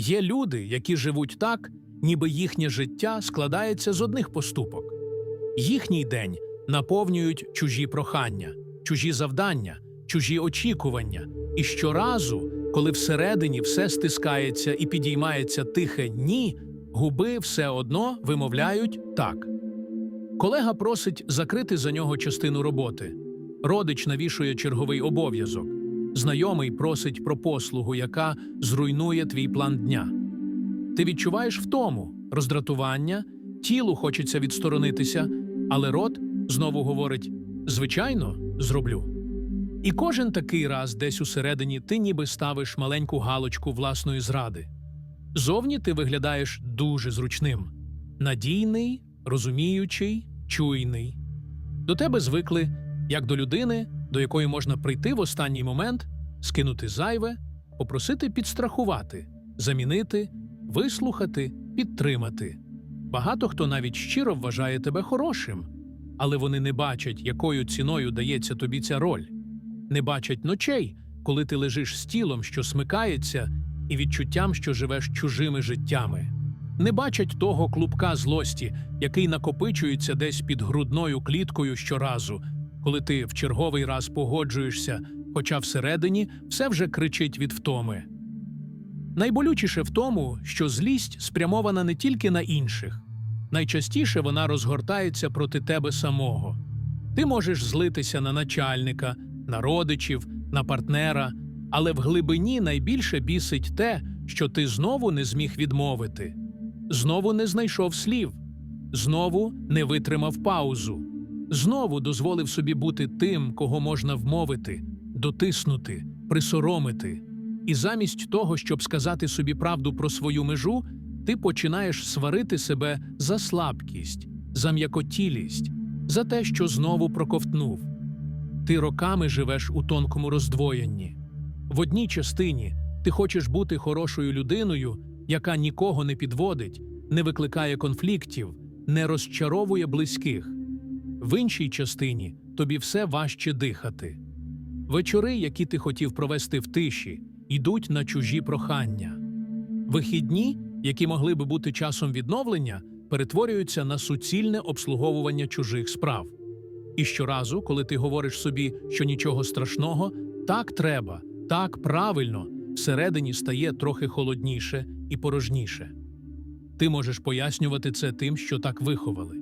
Є люди, які живуть так, ніби їхнє життя складається з одних поступок. Їхній день наповнюють чужі прохання, чужі завдання, чужі очікування. І щоразу, коли всередині все стискається і підіймається тихе ні, губи все одно вимовляють так. Колега просить закрити за нього частину роботи. Родич навішує черговий обов'язок. Знайомий просить про послугу, яка зруйнує твій план дня. Ти відчуваєш втому, роздратування, тілу хочеться відсторонитися, але рот знову говорить: звичайно, зроблю. І кожен такий раз десь усередині ти ніби ставиш маленьку галочку власної зради. Зовні ти виглядаєш дуже зручним, надійний, розуміючий, чуйний. До тебе звикли як до людини, до якої можна прийти в останній момент, скинути зайве, попросити підстрахувати, замінити, вислухати, підтримати. Багато хто навіть щиро вважає тебе хорошим, але вони не бачать, якою ціною дається тобі ця роль, не бачать ночей, коли ти лежиш з тілом, що смикається, і відчуттям, що живеш чужими життями. Не бачать того клубка злості, який накопичується десь під грудною кліткою щоразу, коли ти в черговий раз погоджуєшся, хоча всередині все вже кричить від втоми. Найболючіше в тому, що злість спрямована не тільки на інших, найчастіше вона розгортається проти тебе самого. Ти можеш злитися на начальника, на родичів, на партнера, але в глибині найбільше бісить те, що ти знову не зміг відмовити, знову не знайшов слів, знову не витримав паузу, знову дозволив собі бути тим, кого можна вмовити, дотиснути, присоромити. І замість того, щоб сказати собі правду про свою межу, ти починаєш сварити себе за слабкість, за м'якотілість, за те, що знову проковтнув. Ти роками живеш у тонкому роздвоєнні. В одній частині ти хочеш бути хорошою людиною, яка нікого не підводить, не викликає конфліктів, не розчаровує близьких. В іншій частині тобі все важче дихати. Вечори, які ти хотів провести в тиші, йдуть на чужі прохання. Вихідні, які могли би бути часом відновлення, перетворюються на суцільне обслуговування чужих справ. І щоразу, коли ти говориш собі, що нічого страшного, так треба, так правильно, всередині стає трохи холодніше і порожніше. Ти можеш пояснювати це тим, що так виховали,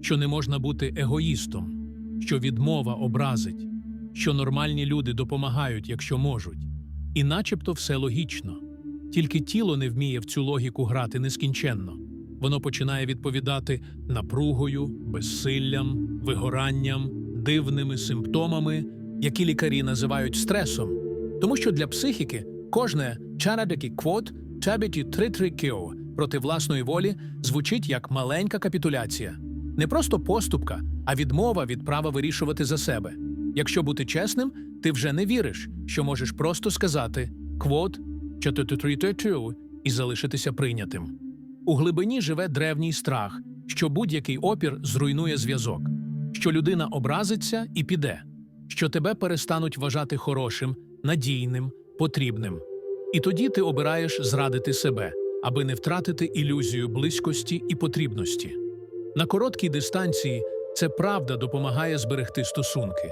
що не можна бути егоїстом, що відмова образить, що нормальні люди допомагають, якщо можуть. І начебто все логічно. Тільки тіло не вміє в цю логіку грати нескінченно. Воно починає відповідати напругою, безсиллям, вигоранням, дивними симптомами, які лікарі називають стресом. Тому що для психіки кожне «чарадекі квот табіті тритрикіо проти власної волі звучить як маленька капітуляція. Не просто поступка, а відмова від права вирішувати за себе. Якщо бути чесним, ти вже не віриш, що можеш просто сказати «квот чотитритетю» і залишитися прийнятим. У глибині живе древній страх, що будь-який опір зруйнує зв'язок, що людина образиться і піде, що тебе перестануть вважати хорошим, надійним, потрібним. І тоді ти обираєш зрадити себе, аби не втратити ілюзію близькості і потрібності. На короткій дистанції це правда допомагає зберегти стосунки.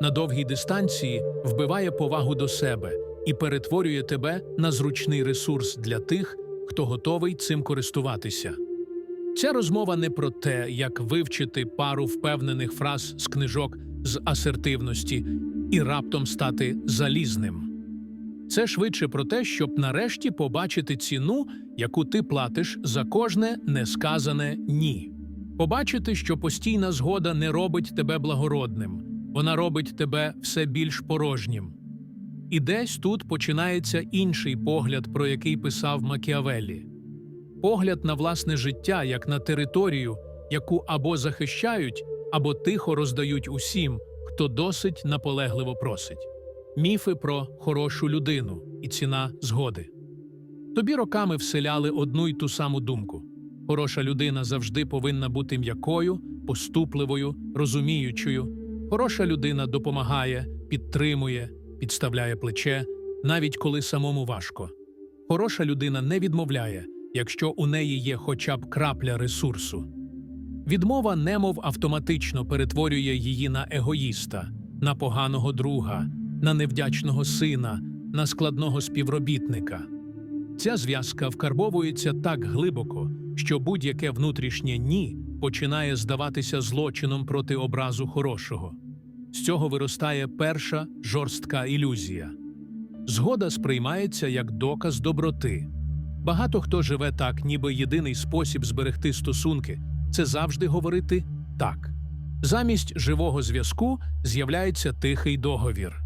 На довгій дистанції вбиває повагу до себе і перетворює тебе на зручний ресурс для тих, хто готовий цим користуватися. Ця розмова не про те, як вивчити пару впевнених фраз з книжок з асертивності і раптом стати залізним. Це швидше про те, щоб нарешті побачити ціну, яку ти платиш за кожне несказане ні. Побачити, що постійна згода не робить тебе благородним, вона робить тебе все більш порожнім. І десь тут починається інший погляд, про який писав Макіавеллі. Погляд на власне життя як на територію, яку або захищають, або тихо роздають усім, хто досить наполегливо просить. Міфи про хорошу людину і ціна згоди. Тобі роками вселяли одну й ту саму думку. Хороша людина завжди повинна бути м'якою, поступливою, розуміючою. Хороша людина допомагає, підтримує, підставляє плече, навіть коли самому важко. Хороша людина не відмовляє, якщо у неї є хоча б крапля ресурсу. Відмова немов автоматично перетворює її на егоїста, на поганого друга, на невдячного сина, на складного співробітника. Ця зв'язка вкарбовується так глибоко, що будь-яке внутрішнє ні починає здаватися злочином проти образу хорошого. З цього виростає перша жорстка ілюзія. Згода сприймається як доказ доброти. Багато хто живе так, ніби єдиний спосіб зберегти стосунки це завжди говорити так. Замість живого зв'язку з'являється тихий договір.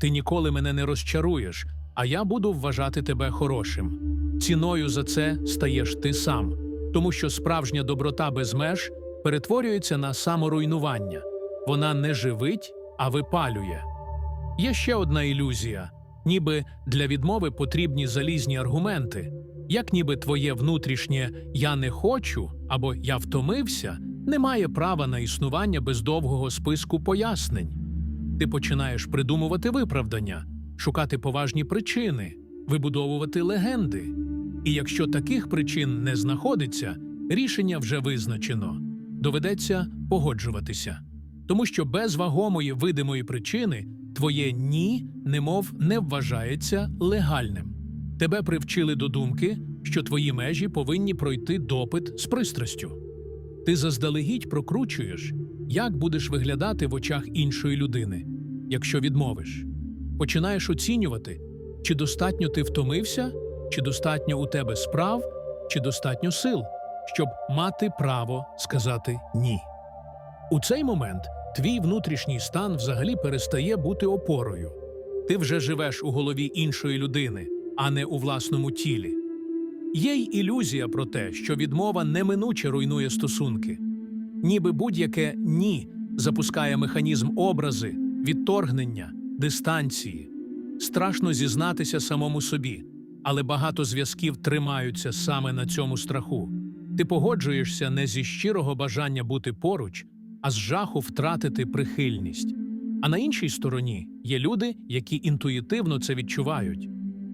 Ти ніколи мене не розчаруєш, а я буду вважати тебе хорошим. Ціною за це стаєш ти сам, тому що справжня доброта без меж перетворюється на саморуйнування. Вона не живить, а випалює. Є ще одна ілюзія, ніби для відмови потрібні залізні аргументи, як ніби твоє внутрішнє я не хочу або я втомився не має права на існування без довгого списку пояснень. Ти починаєш придумувати виправдання, шукати поважні причини, вибудовувати легенди. І якщо таких причин не знаходиться, рішення вже визначено. Доведеться погоджуватися. Тому що без вагомої видимої причини твоє ні, немов не вважається легальним. Тебе привчили до думки, що твої межі повинні пройти допит з пристрастю. Ти заздалегідь прокручуєш, як будеш виглядати в очах іншої людини, якщо відмовиш. Починаєш оцінювати, чи достатньо ти втомився, чи достатньо у тебе справ, чи достатньо сил, щоб мати право сказати ні. У цей момент твій внутрішній стан взагалі перестає бути опорою. Ти вже живеш у голові іншої людини, а не у власному тілі. Є й ілюзія про те, що відмова неминуче руйнує стосунки, ніби будь-яке ні запускає механізм образи, відторгнення, дистанції. Страшно зізнатися самому собі, але багато зв'язків тримаються саме на цьому страху. Ти погоджуєшся не зі щирого бажання бути поруч, а з жаху втратити прихильність. А на іншій стороні є люди, які інтуїтивно це відчувають.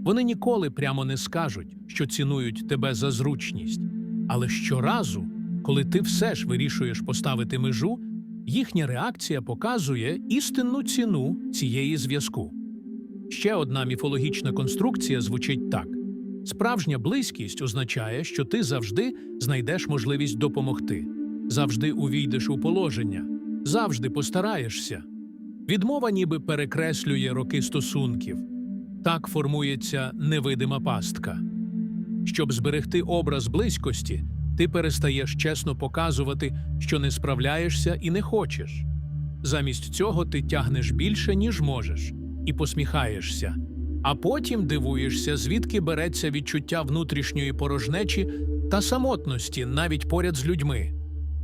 Вони ніколи прямо не скажуть, що цінують тебе за зручність. Але щоразу, коли ти все ж вирішуєш поставити межу, їхня реакція показує істинну ціну цієї зв'язку. Ще одна міфологічна конструкція звучить так: справжня близькість означає, що ти завжди знайдеш можливість допомогти, завжди увійдеш у положення, завжди постараєшся. Відмова ніби перекреслює роки стосунків. Так формується невидима пастка. Щоб зберегти образ близькості, ти перестаєш чесно показувати, що не справляєшся і не хочеш. Замість цього ти тягнеш більше, ніж можеш, і посміхаєшся, а потім дивуєшся, звідки береться відчуття внутрішньої порожнечі та самотності навіть поряд з людьми.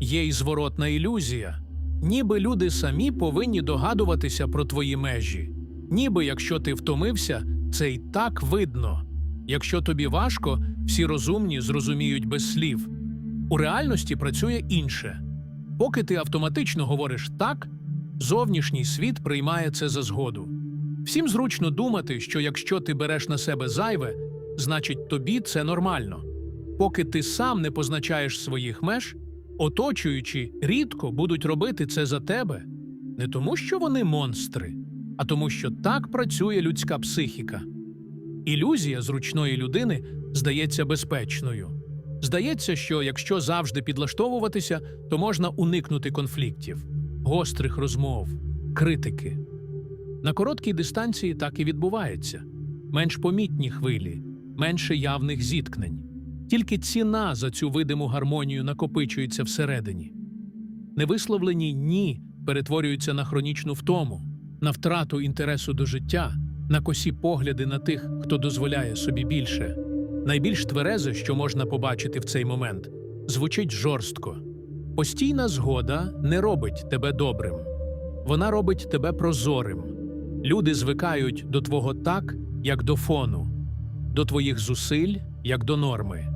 Є й зворотна ілюзія, ніби люди самі повинні догадуватися про твої межі. Ніби якщо ти втомився, це й так видно. Якщо тобі важко, всі розумні зрозуміють без слів. У реальності працює інше. Поки ти автоматично говориш так, зовнішній світ приймає це за згоду. Всім зручно думати, що якщо ти береш на себе зайве, значить тобі це нормально. Поки ти сам не позначаєш своїх меж, оточуючі рідко будуть робити це за тебе, не тому, що вони монстри, а тому, що так працює людська психіка. Ілюзія зручної людини здається безпечною. Здається, що якщо завжди підлаштовуватися, то можна уникнути конфліктів, гострих розмов, критики. На короткій дистанції так і відбувається менш помітні хвилі, менше явних зіткнень. Тільки ціна за цю видиму гармонію накопичується всередині. Невисловлені ні перетворюються на хронічну втому, на втрату інтересу до життя, на косі погляди на тих, хто дозволяє собі більше. Найбільш тверезе, що можна побачити в цей момент, звучить жорстко. Постійна згода не робить тебе добрим, вона робить тебе прозорим. Люди звикають до твого так, як до фону, до твоїх зусиль, як до норми,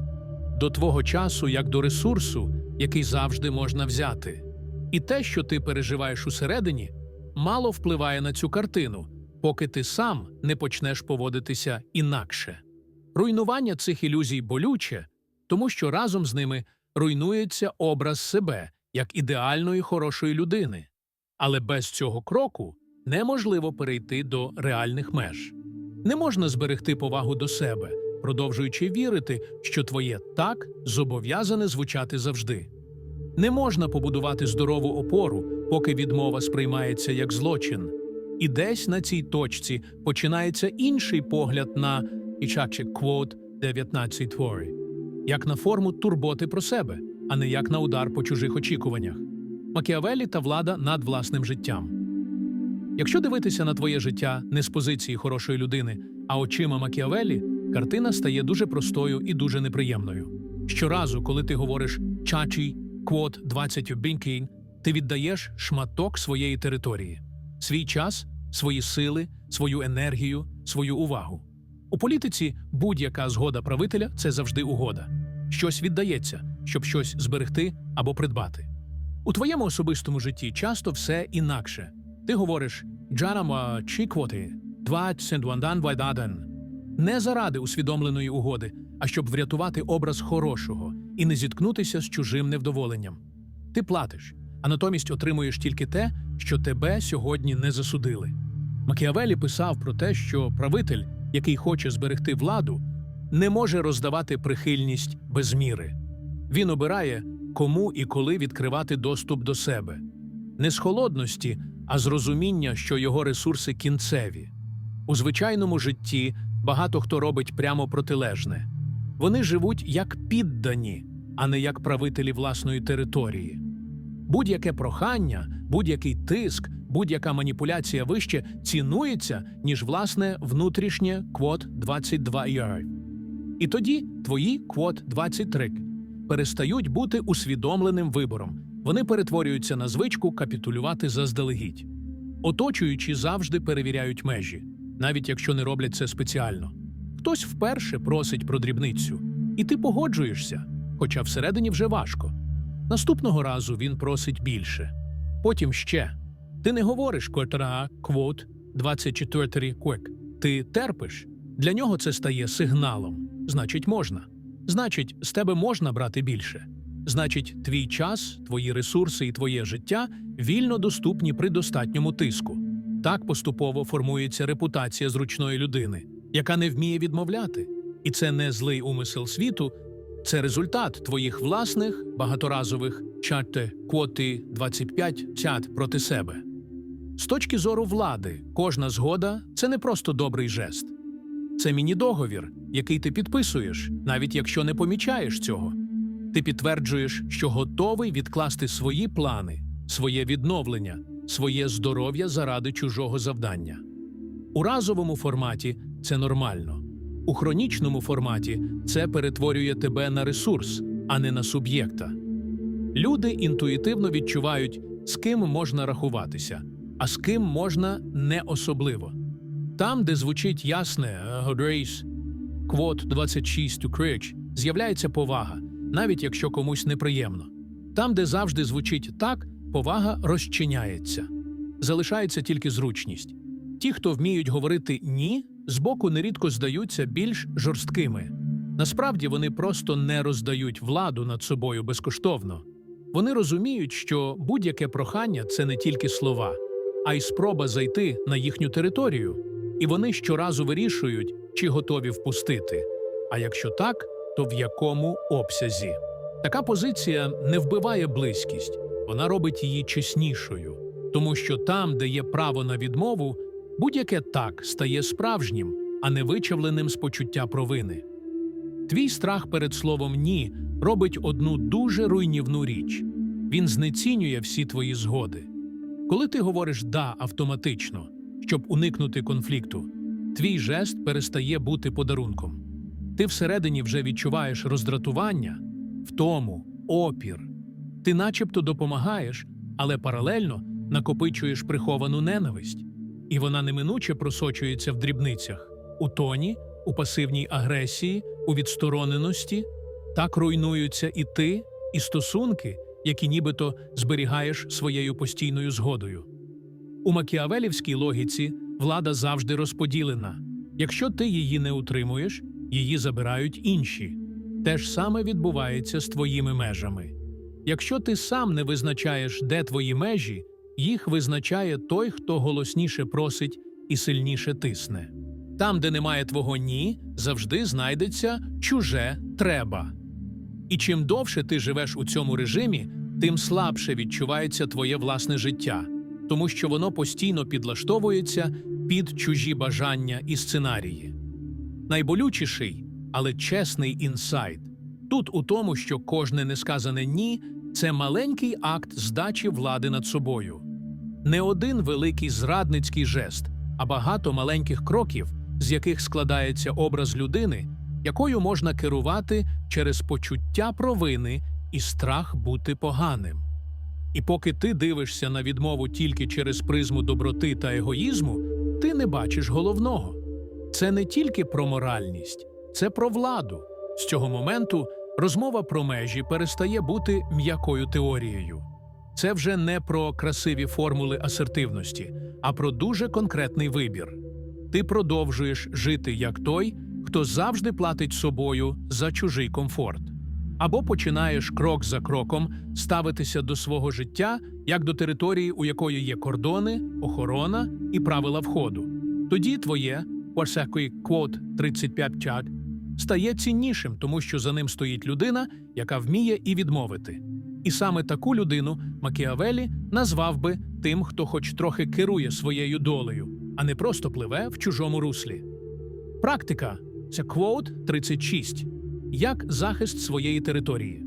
до твого часу, як до ресурсу, який завжди можна взяти. І те, що ти переживаєш усередині, мало впливає на цю картину, поки ти сам не почнеш поводитися інакше. Руйнування цих ілюзій болюче, тому що разом з ними руйнується образ себе як ідеальної хорошої людини. Але без цього кроку неможливо перейти до реальних меж. Не можна зберегти повагу до себе, продовжуючи вірити, що твоє так зобов'язане звучати завжди. Не можна побудувати здорову опору, поки відмова сприймається як злочин. І десь на цій точці починається інший погляд на Ічакче квот 19 твори, як на форму турботи про себе, а не як на удар по чужих очікуваннях. Макіавелі та влада над власним життям. Якщо дивитися на твоє життя не з позиції хорошої людини, а очима Макіавелі, картина стає дуже простою і дуже неприємною. Щоразу, коли ти говориш чачі, квот 20 бінкін, ти віддаєш шматок своєї території, свій час, свої сили, свою енергію, свою увагу. У політиці будь-яка згода правителя це завжди угода. Щось віддається, щоб щось зберегти або придбати. У твоєму особистому житті часто все інакше. Ти говориш «Джанама чіквоти, двадцять вайдаден» не заради усвідомленої угоди, а щоб врятувати образ хорошого і не зіткнутися з чужим невдоволенням. Ти платиш, а натомість отримуєш тільки те, що тебе сьогодні не засудили. Макіавелі писав про те, що правитель, який хоче зберегти владу, не може роздавати прихильність без міри. Він обирає, кому і коли відкривати доступ до себе, не з холодності, а з розуміння, що його ресурси кінцеві. У звичайному житті багато хто робить прямо протилежне. Вони живуть як піддані, а не як правителі власної території. Будь-яке прохання, будь-який тиск, будь-яка маніпуляція вище цінується, ніж власне внутрішнє квот 22 ER. І тоді твої квот 23 перестають бути усвідомленим вибором. Вони перетворюються на звичку капітулювати заздалегідь. Оточуючі завжди перевіряють межі, навіть якщо не роблять це спеціально. Хтось вперше просить про дрібницю, і ти погоджуєшся, хоча всередині вже важко. Наступного разу він просить більше. Потім ще. Ти не говориш котра квот 24 квек. Ти терпиш. Для нього це стає сигналом. Значить, можна. Значить, з тебе можна брати більше. Значить, твій час, твої ресурси і твоє життя вільно доступні при достатньому тиску. Так поступово формується репутація зручної людини, яка не вміє відмовляти. І це не злий умисел світу, це результат твоїх власних багаторазових чатте квоти 25 чат проти себе. З точки зору влади, кожна згода це не просто добрий жест, це міні-договір, який ти підписуєш, навіть якщо не помічаєш цього. Ти підтверджуєш, що готовий відкласти свої плани, своє відновлення, своє здоров'я заради чужого завдання. У разовому форматі це нормально. У хронічному форматі це перетворює тебе на ресурс, а не на суб'єкта. Люди інтуїтивно відчувають, з ким можна рахуватися, а з ким можна не особливо. Там, де звучить ясне «Годрейс», квот 26 у крич, з'являється повага, навіть якщо комусь неприємно. Там, де завжди звучить так, повага розчиняється. Залишається тільки зручність. Ті, хто вміють говорити ні, збоку нерідко здаються більш жорсткими. Насправді вони просто не роздають владу над собою безкоштовно. Вони розуміють, що будь-яке прохання це не тільки слова, а й спроба зайти на їхню територію, і вони щоразу вирішують, чи готові впустити. А якщо так, то в якому обсязі. Така позиція не вбиває близькість, вона робить її чеснішою, тому що там, де є право на відмову, будь-яке так стає справжнім, а не вичавленим з почуття провини. Твій страх перед словом ні робить одну дуже руйнівну річ він знецінює всі твої згоди. Коли ти говориш да автоматично, щоб уникнути конфлікту, твій жест перестає бути подарунком. Ти всередині вже відчуваєш роздратування, втому, опір. Ти начебто допомагаєш, але паралельно накопичуєш приховану ненависть, і вона неминуче просочується в дрібницях у тоні, у пасивній агресії, у відстороненості. Так руйнуються і ти, і стосунки, які нібито зберігаєш своєю постійною згодою. У макіавелівській логіці влада завжди розподілена. Якщо ти її не утримуєш, її забирають інші. Те ж саме відбувається з твоїми межами. Якщо ти сам не визначаєш, де твої межі, їх визначає той, хто голосніше просить і сильніше тисне. Там, де немає твого ні, завжди знайдеться чуже треба. І чим довше ти живеш у цьому режимі, тим слабше відчувається твоє власне життя, тому що воно постійно підлаштовується під чужі бажання і сценарії. Найболючіший, але чесний інсайт тут у тому, що кожне несказане ні це маленький акт здачі влади над собою. Не один великий зрадницький жест, а багато маленьких кроків, з яких складається образ людини, якою можна керувати через почуття провини і страх бути поганим. І поки ти дивишся на відмову тільки через призму доброти та егоїзму, ти не бачиш головного. Це не тільки про моральність, це про владу. З цього моменту розмова про межі перестає бути м'якою теорією. Це вже не про красиві формули асертивності, а про дуже конкретний вибір. Ти продовжуєш жити як той, хто завжди платить собою за чужий комфорт. Або починаєш крок за кроком ставитися до свого життя як до території, у якої є кордони, охорона і правила входу. Тоді твоє Warsaky квот 35 чат стає ціннішим, тому що за ним стоїть людина, яка вміє і відмовити. І саме таку людину Макіавелі назвав би тим, хто хоч трохи керує своєю долею, а не просто пливе в чужому руслі. Практика це квот 36 як захист своєї території.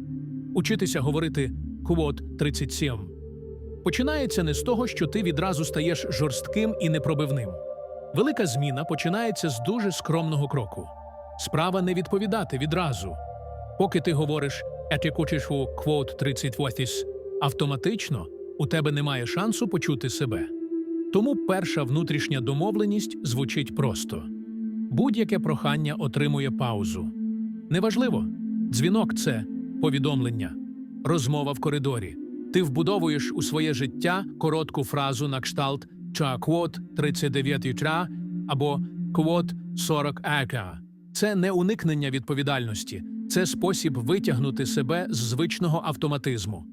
Учитися говорити квот 37 починається не з того, що ти відразу стаєш жорстким і непробивним. Велика зміна починається з дуже скромного кроку. Справа не відповідати відразу. Поки ти говориш етикучишу квот 38, автоматично у тебе немає шансу почути себе. Тому перша внутрішня домовленість звучить просто: будь-яке прохання отримує паузу. Неважливо, дзвінок це повідомлення, розмова в коридорі. Ти вбудовуєш у своє життя коротку фразу на кшталт «Ча квот 39 тра» або «Квот 40 ека». Це не уникнення відповідальності, це спосіб витягнути себе з звичного автоматизму.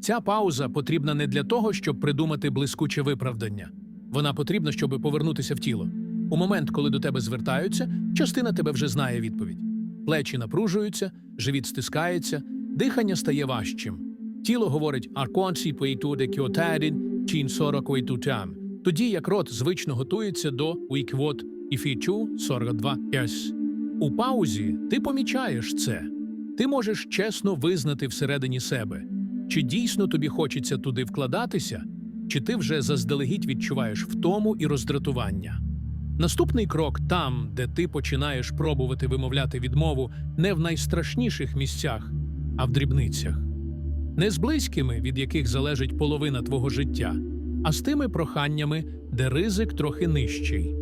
Ця пауза потрібна не для того, щоб придумати блискуче виправдання. Вона потрібна, щоб повернутися в тіло. У момент, коли до тебе звертаються, частина тебе вже знає відповідь. Плечі напружуються, живіт стискається, дихання стає важчим. Тіло говорить «Арконсі поїтуде кьотарін, чин сорок там. Тоді як рот звично готується до «Уіквот і фічу 42 ес. У паузі ти помічаєш це. Ти можеш чесно визнати всередині себе, чи дійсно тобі хочеться туди вкладатися, чи ти вже заздалегідь відчуваєш втому і роздратування. Наступний крок там, де ти починаєш пробувати вимовляти відмову не в найстрашніших місцях, а в дрібницях. Не з близькими, від яких залежить половина твого життя, а з тими проханнями, де ризик трохи нижчий.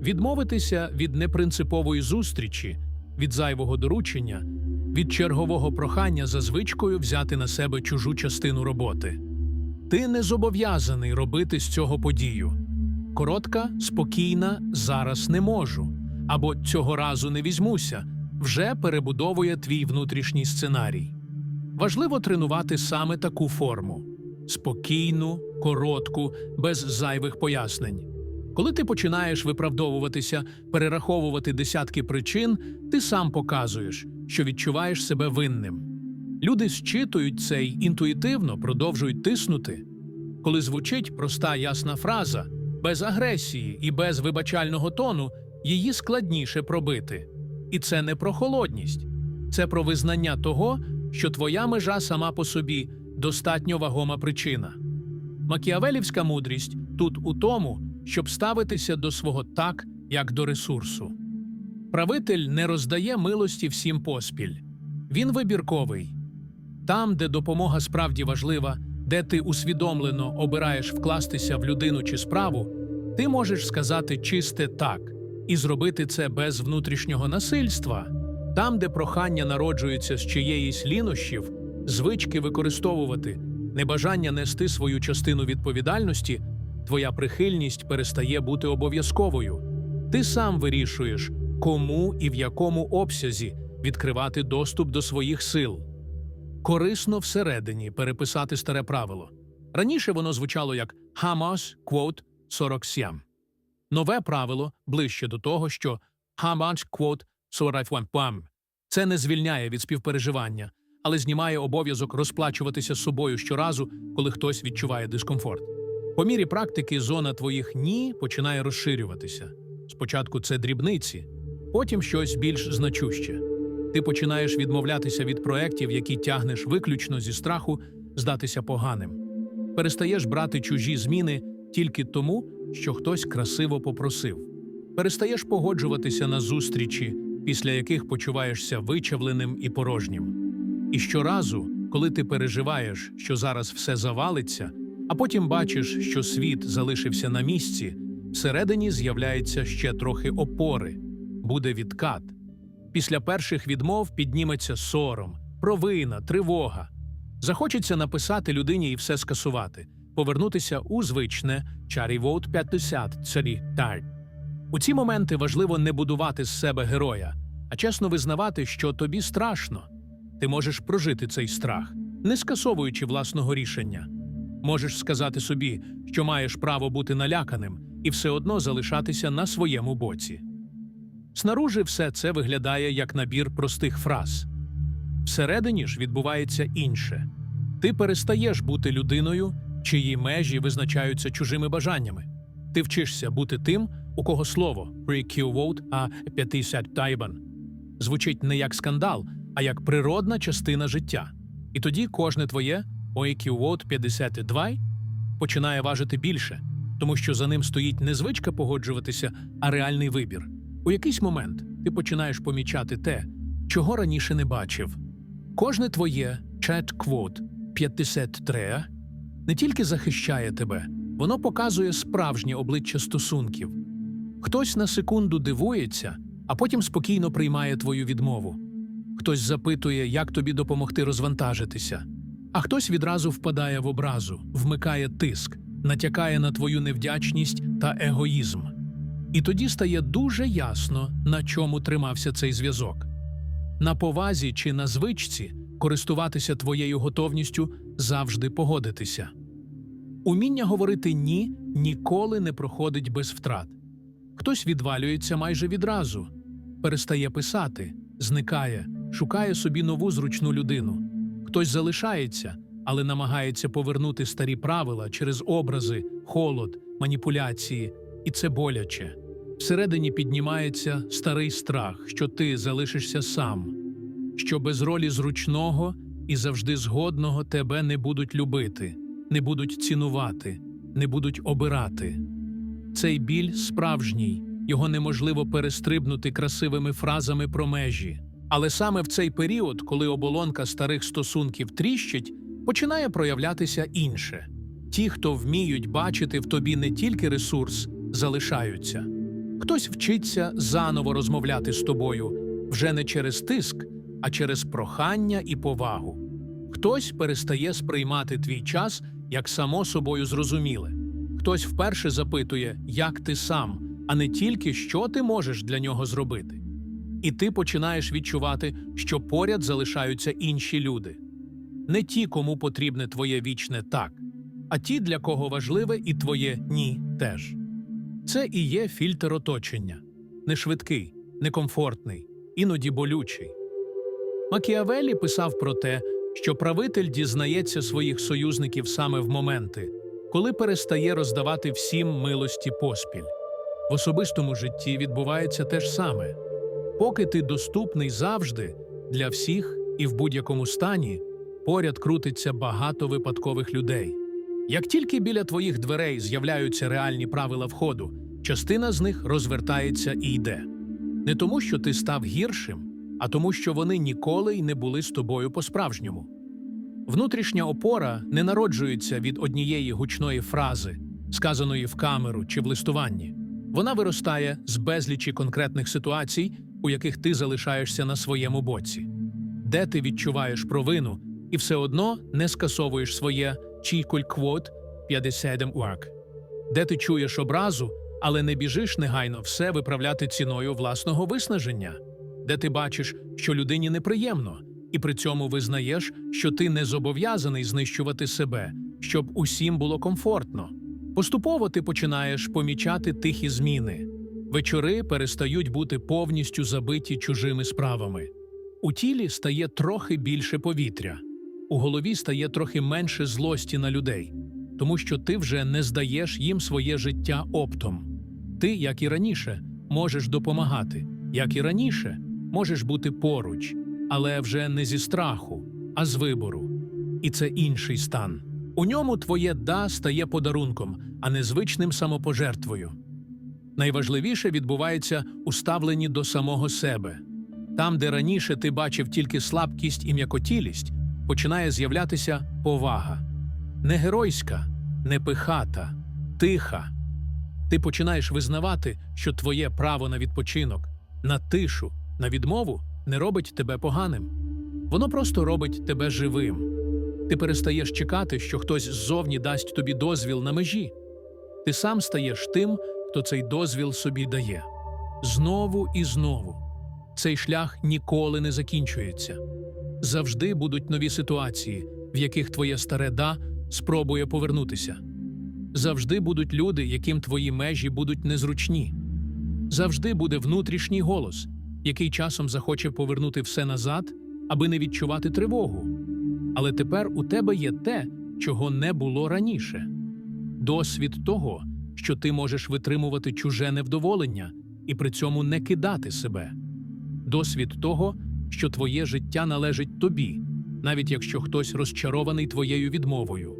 Відмовитися від непринципової зустрічі, від зайвого доручення, від чергового прохання за звичкою взяти на себе чужу частину роботи. Ти не зобов'язаний робити з цього подію. Коротка, спокійна, зараз не можу. Або цього разу не візьмуся, вже перебудовує твій внутрішній сценарій. Важливо тренувати саме таку форму спокійну, коротку, без зайвих пояснень. Коли ти починаєш виправдовуватися, перераховувати десятки причин, ти сам показуєш, що відчуваєш себе винним. Люди зчитують це й інтуїтивно продовжують тиснути. Коли звучить проста ясна фраза, без агресії і без вибачального тону, її складніше пробити. І це не про холодність, це про визнання того, що твоя межа сама по собі достатньо вагома причина. Макіавелівська мудрість тут у тому, щоб ставитися до свого так, як до ресурсу. Правитель не роздає милості всім поспіль. Він вибірковий. Там, де допомога справді важлива, де ти усвідомлено обираєш вкластися в людину чи справу, ти можеш сказати чисте так і зробити це без внутрішнього насильства. Там, де прохання народжується з чиєїсь лінощів, звички використовувати, небажання нести свою частину відповідальності, твоя прихильність перестає бути обов'язковою. Ти сам вирішуєш, кому і в якому обсязі відкривати доступ до своїх сил. Корисно всередині переписати старе правило. Раніше воно звучало як Hamas quote 47. Нове правило ближче до того, що Hamas quote 41. Це не звільняє від співпереживання, але знімає обов'язок розплачуватися з собою щоразу, коли хтось відчуває дискомфорт. По мірі практики зона твоїх ні починає розширюватися. Спочатку це дрібниці, потім щось більш значуще. Ти починаєш відмовлятися від проєктів, які тягнеш виключно зі страху здатися поганим. Перестаєш брати чужі зміни тільки тому, що хтось красиво попросив. Перестаєш погоджуватися на зустрічі, після яких почуваєшся вичавленим і порожнім. І щоразу, коли ти переживаєш, що зараз все завалиться, а потім бачиш, що світ залишився на місці, всередині з'являється ще трохи опори, буде відкат. Після перших відмов підніметься сором, провина, тривога. Захочеться написати людині і все скасувати, повернутися у звичне чарівоут 50 царі тарь. У ці моменти важливо не будувати з себе героя, а чесно визнавати, що тобі страшно. Ти можеш прожити цей страх, не скасовуючи власного рішення. Можеш сказати собі, що маєш право бути наляканим і все одно залишатися на своєму боці. Снаружи все це виглядає як набір простих фраз. Всередині ж відбувається інше. Ти перестаєш бути людиною, чиї межі визначаються чужими бажаннями. Ти вчишся бути тим, у кого слово «Pre-Q-Vote», а 50 тайбан звучить не як скандал, а як природна частина життя. І тоді кожне твоє «OQ-Vote 52» починає важити більше, тому що за ним стоїть не звичка погоджуватися, а реальний вибір. У якийсь момент ти починаєш помічати те, чого раніше не бачив. Кожне твоє чат-квот 53 не тільки захищає тебе, воно показує справжнє обличчя стосунків. Хтось на секунду дивується, а потім спокійно приймає твою відмову. Хтось запитує, як тобі допомогти розвантажитися, а хтось відразу впадає в образу, вмикає тиск, натякає на твою невдячність та егоїзм. І тоді стає дуже ясно, на чому тримався цей зв'язок. На повазі чи на звичці користуватися твоєю готовністю завжди погодитися. Уміння говорити ні ніколи не проходить без втрат. Хтось відвалюється майже відразу, перестає писати, зникає, шукає собі нову зручну людину. Хтось залишається, але намагається повернути старі правила через образи, холод, маніпуляції, і це боляче. Всередині піднімається старий страх, що ти залишишся сам, що без ролі зручного і завжди згодного тебе не будуть любити, не будуть цінувати, не будуть обирати. Цей біль справжній, його неможливо перестрибнути красивими фразами про межі. Але саме в цей період, коли оболонка старих стосунків тріщить, починає проявлятися інше. Ті, хто вміють бачити в тобі не тільки ресурс, залишаються. Хтось вчиться заново розмовляти з тобою вже не через тиск, а через прохання і повагу. Хтось перестає сприймати твій час як само собою зрозуміле. Хтось вперше запитує, як ти сам, а не тільки що ти можеш для нього зробити. І ти починаєш відчувати, що поряд залишаються інші люди. Не ті, кому потрібне твоє вічне так, а ті, для кого важливе і твоє ні теж. Це і є фільтр оточення не швидкий, некомфортний, іноді болючий. Макіавелі писав про те, що правитель дізнається своїх союзників саме в моменти, коли перестає роздавати всім милості поспіль. В особистому житті відбувається те ж саме. Поки ти доступний завжди для всіх і в будь-якому стані, поряд крутиться багато випадкових людей. Як тільки біля твоїх дверей з'являються реальні правила входу, частина з них розвертається і йде. Не тому, що ти став гіршим, а тому, що вони ніколи й не були з тобою по-справжньому. Внутрішня опора не народжується від однієї гучної фрази, сказаної в камеру чи в листуванні. Вона виростає з безлічі конкретних ситуацій, у яких ти залишаєшся на своєму боці, де ти відчуваєш провину і все одно не скасовуєш своє чікуль квот 57 уак, де ти чуєш образу, але не біжиш негайно все виправляти ціною власного виснаження, де ти бачиш, що людині неприємно, і при цьому визнаєш, що ти не зобов'язаний знищувати себе, щоб усім було комфортно. Поступово ти починаєш помічати тихі зміни. Вечори перестають бути повністю забиті чужими справами. У тілі стає трохи більше повітря, у голові стає трохи менше злості на людей, тому що ти вже не здаєш їм своє життя оптом. Ти, як і раніше, можеш допомагати, як і раніше, можеш бути поруч, але вже не зі страху, а з вибору. І це інший стан. У ньому твоє да стає подарунком, а не звичним самопожертвою. Найважливіше відбувається у ставленні до самого себе. Там, де раніше ти бачив тільки слабкість і м'якотілість, починає з'являтися повага. Не геройська, не пихата, тиха. Ти починаєш визнавати, що твоє право на відпочинок, на тишу, на відмову не робить тебе поганим. Воно просто робить тебе живим. Ти перестаєш чекати, що хтось ззовні дасть тобі дозвіл на межі. Ти сам стаєш тим, хто цей дозвіл собі дає. Знову і знову. Цей шлях ніколи не закінчується. Завжди будуть нові ситуації, в яких твоє старе да спробує повернутися. Завжди будуть люди, яким твої межі будуть незручні. Завжди буде внутрішній голос, який часом захоче повернути все назад, аби не відчувати тривогу. Але тепер у тебе є те, чого не було раніше досвід того, що ти можеш витримувати чуже невдоволення і при цьому не кидати себе, досвід того, що твоє життя належить тобі, навіть якщо хтось розчарований твоєю відмовою.